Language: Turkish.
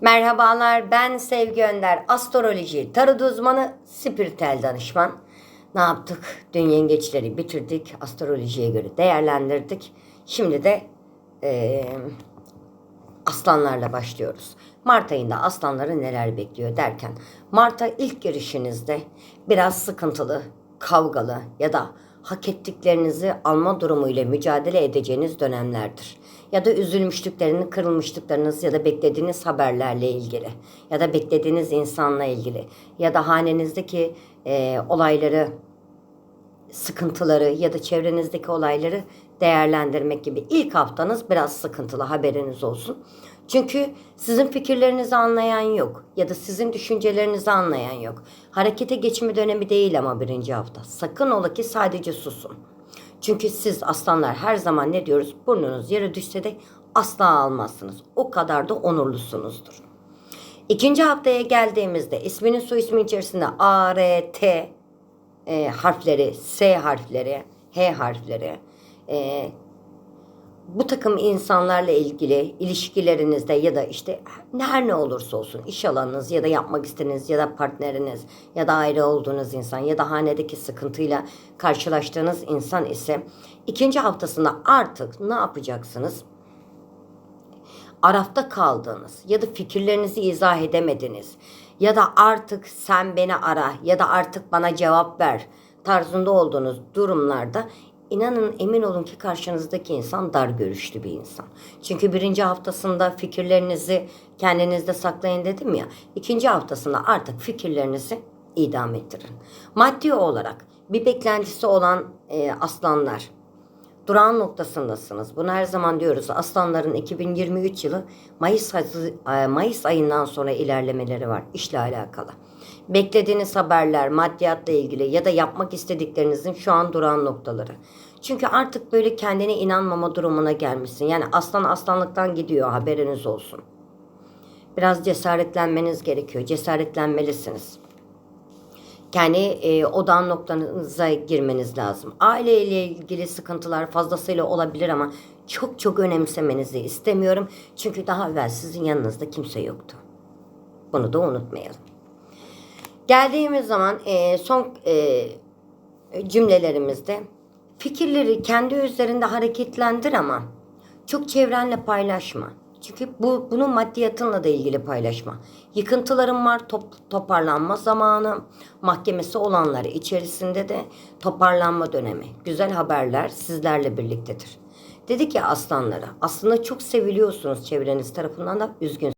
Merhabalar ben Sevgi Önder. Astroloji, tarot uzmanı, spiritel danışman. Ne yaptık? Dün yengeçleri bitirdik. Astrolojiye göre değerlendirdik. Şimdi de eee, aslanlarla başlıyoruz. Mart ayında aslanları neler bekliyor derken Mart'a ilk girişinizde biraz sıkıntılı, kavgalı ya da hak ettiklerinizi alma durumuyla mücadele edeceğiniz dönemlerdir. Ya da üzülmüşlüklerini, kırılmışlıklarınız ya da beklediğiniz haberlerle ilgili ya da beklediğiniz insanla ilgili ya da hanenizdeki eee, olayları sıkıntıları ya da çevrenizdeki olayları değerlendirmek gibi ilk haftanız biraz sıkıntılı haberiniz olsun. Çünkü sizin fikirlerinizi anlayan yok ya da sizin düşüncelerinizi anlayan yok. Harekete geçme dönemi değil ama birinci hafta. Sakın ola ki sadece susun. Çünkü siz aslanlar her zaman ne diyoruz? Burnunuz yere düşse de asla almazsınız. O kadar da onurlusunuzdur. İkinci haftaya geldiğimizde isminin soy ismi içerisinde A, R, T e, harfleri, S harfleri, H harfleri, e, bu takım insanlarla ilgili ilişkilerinizde ya da işte her ne olursa olsun iş alanınız ya da yapmak istediğiniz ya da partneriniz ya da ayrı olduğunuz insan ya da hanedeki sıkıntıyla karşılaştığınız insan ise ikinci haftasında artık ne yapacaksınız? Arafta kaldığınız ya da fikirlerinizi izah edemediniz ya da artık sen beni ara ya da artık bana cevap ver tarzında olduğunuz durumlarda inanın emin olun ki karşınızdaki insan dar görüşlü bir insan. Çünkü birinci haftasında fikirlerinizi kendinizde saklayın dedim ya. ikinci haftasında artık fikirlerinizi idam ettirin. Maddi olarak bir beklentisi olan e, aslanlar durağan noktasındasınız. Bunu her zaman diyoruz. Aslanların 2023 yılı Mayıs, ayı- Mayıs ayından sonra ilerlemeleri var işle alakalı. Beklediğiniz haberler, maddiyatla ilgili ya da yapmak istediklerinizin şu an durağan noktaları. Çünkü artık böyle kendine inanmama durumuna gelmişsin. Yani aslan aslanlıktan gidiyor haberiniz olsun. Biraz cesaretlenmeniz gerekiyor. Cesaretlenmelisiniz kendi e, odan noktanıza girmeniz lazım. Aile ile ilgili sıkıntılar fazlasıyla olabilir ama çok çok önemsemenizi istemiyorum. Çünkü daha evvel sizin yanınızda kimse yoktu. Bunu da unutmayalım. Geldiğimiz zaman e, son e, cümlelerimizde fikirleri kendi üzerinde hareketlendir ama çok çevrenle paylaşma. Çünkü bu bunun maddiyatınla da ilgili paylaşma. Yıkıntılarım var, top, toparlanma zamanı, mahkemesi olanları içerisinde de toparlanma dönemi. Güzel haberler sizlerle birliktedir. Dedi ki aslanlara, aslında çok seviliyorsunuz çevreniz tarafından da üzgün.